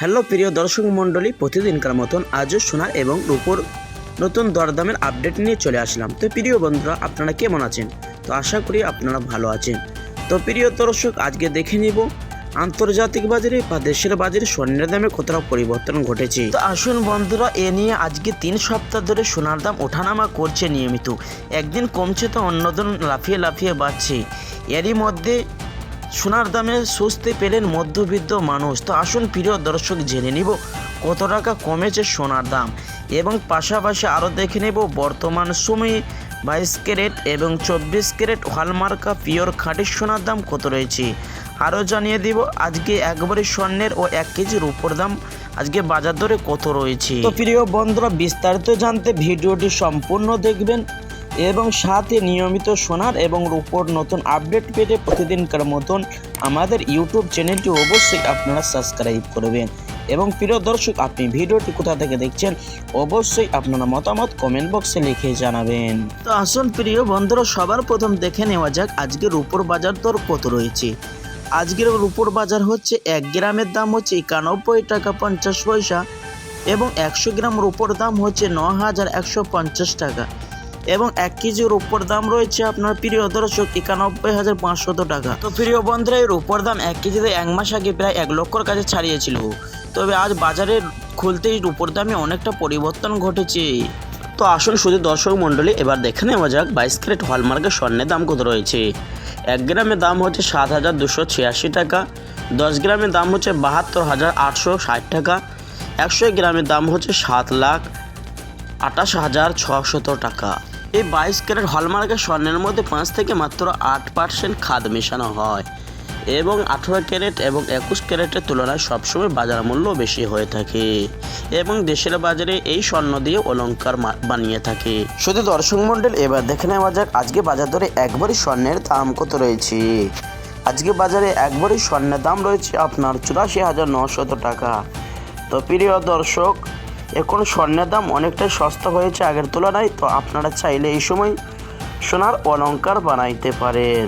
Hello প্রিয় দর্শক মণ্ডলী, প্রতিদিনকার মতন আজও সোনার এবং রূপোর নতুন দরদামের আপডেট নিয়ে চলে আসলাম। তো প্রিয় বন্ধুরা, আপনারা কেমন আছেন? তো আশা করি আপনারা ভালো আছেন। তো প্রিয় দর্শক, আজকে দেখে নিব, আন্তর্জাতিক বাজারে বা দেশের বাজারে স্বর্ণের দামে কতটা পরিবর্তন ঘটেছে। তো আসুন বন্ধুরা, এ নিয়ে আজকে তিন সপ্তাহ ধরে সোনার দাম ওঠানামা করছে নিয়মিত। একদিন কমছে তো অন্যদিন লাফিয়ে লাফিয়ে বাড়ছে। এরই মধ্যে সোনার দামে স্বস্তি পেলেন মধ্যবিত্ত মানুষ। তো আসুন প্রিয় দর্শক, জেনে নিব কত টাকা কমেছে সোনার দাম। এবং পাশাপাশি আরও দেখে নেব বর্তমান সময়ে বাইশ ক্যারেট এবং চব্বিশ ক্যারেট হলমার্কা পিওর খাঁটি সোনার দাম কত রয়েছে? আরও জানিয়ে দিব, আজকে একবারে স্বর্ণের ও এক কেজির উপর দাম আজকে বাজার দরে কত রয়েছে? তো প্রিয় বন্ধুরা, বিস্তারিত জানতে ভিডিওটি সম্পূর্ণ দেখবেন। এবং সাথে নিয়মিত সোনার এবং রূপোর নতুন আপডেট পেতে প্রতিদিনকার মতন আমাদের ইউটিউব চ্যানেলটি অবশ্যই আপনারা সাবস্ক্রাইব করবেন। এবং প্রিয় দর্শক, আপনি ভিডিওটি কোথা থেকে দেখছেন, অবশ্যই আপনারা মতামত কমেন্ট বক্সে লিখে জানাবেন। তো আসুন প্রিয় বন্ধুরা, সবার প্রথম দেখে নেওয়া যাক আজকের রূপোর বাজার দর কত রয়েছে। আজকের রূপোর বাজার হচ্ছে এক গ্রামের দাম হচ্ছে একানব্বই টাকা পঞ্চাশ পয়সা এবং একশো গ্রাম রূপোর দাম হচ্ছে ন হাজার একশো পঞ্চাশ টাকা। এবং এক কেজির উপর দাম রয়েছে আপনার প্রিয় দর্শক একানব্বই হাজার পাঁচশত টাকা। তো প্রিয় বন্ধুরা এর উপর দাম এক কেজিতে এক মাস আগে প্রায় এক লক্ষর কাছে ছাড়িয়েছিল। তবে আজ বাজারে খুলতেই উপর দামে অনেকটা পরিবর্তন ঘটেছে। তো আসুন শুধু দর্শক মণ্ডলী, এবার দেখে নেওয়া যাক বাইশ ক্যারেট হলমার্কের স্বর্ণের দাম কত রয়েছে। এক গ্রামের দাম হচ্ছে সাত হাজার দুশো ছিয়াশি টাকা, দশ গ্রামের দাম হচ্ছে বাহাত্তর হাজার আটশো ষাট টাকা, একশো গ্রামের দাম হচ্ছে সাত লাখ আঠাশ হাজার ছশত টাকা। এই বাইশ ক্যারেট হলমার্কের স্বর্ণের মধ্যে পাঁচ থেকে মাত্র আট পার্সেন্ট খাদ মেশানো হয় এবং আঠেরো ক্যারেট এবং একুশ ক্যারেটের তুলনায় সবসময় বাজার মূল্য বেশি হয়ে থাকে এবং দেশের বাজারে এই স্বর্ণ দিয়ে অলঙ্কার বানিয়ে থাকে। শুধু দর্শক মণ্ডল, এবার দেখে নেওয়া যাক আজকে বাজার দরে একবারই স্বর্ণের দাম কত রয়েছে। আজকে বাজারে একবারই স্বর্ণের দাম রয়েছে আপনার চুরাশি হাজার নশত টাকা। তো প্রিয় দর্শক এখন স্বর্ণের দাম অনেকটাই সস্তা হয়েছে আগের তুলনায়, তো আপনারা চাইলে এই সময় সোনার অলঙ্কার বানাইতে পারেন।